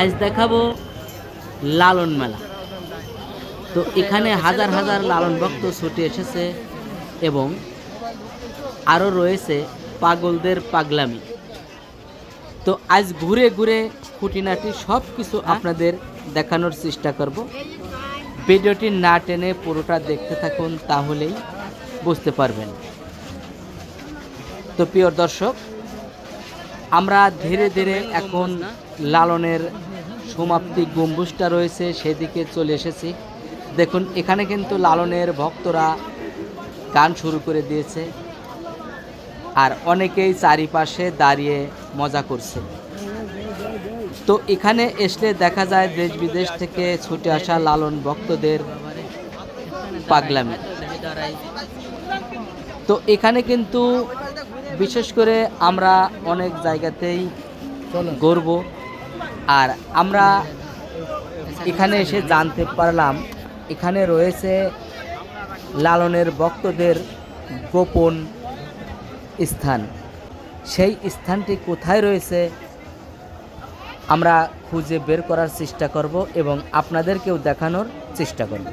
আজ দেখাবো লালন মেলা। তো এখানে হাজার হাজার লালন ভক্ত ছুটে এসেছে এবং আরও রয়েছে পাগলদের পাগলামি। তো আজ ঘুরে ঘুরে খুঁটিনাটি সব কিছু আপনাদের দেখানোর চেষ্টা করব। ভিডিওটি না টেনে পুরোটা দেখতে থাকুন তাহলেই বুঝতে পারবেন। তো প্রিয় দর্শক, আমরা ধীরে ধীরে এখন লালনের সমাপ্তি গম্বুজটা রয়েছে, সেদিকে চলে এসেছি। দেখুন, এখানে কিন্তু লালনের ভক্তরা গান শুরু করে দিয়েছে আর অনেকেই চারিপাশে দাঁড়িয়ে মজা করছে। তো এখানে এসলে দেখা যায় দেশ বিদেশ থেকে ছুটে আসা লালন ভক্তদের পাগলামি। তো এখানে কিন্তু বিশেষ করে আমরা অনেক জায়গাতেই গর্ব আর আমরা এখানে এসে জানতে পারলাম এখানে রয়েছে লালনের ভক্তদের গোপন স্থান। সেই স্থানটি কোথায় রয়েছে আমরা খুঁজে বের করার চেষ্টা করব এবং আপনাদেরকেও দেখানোর চেষ্টা করব।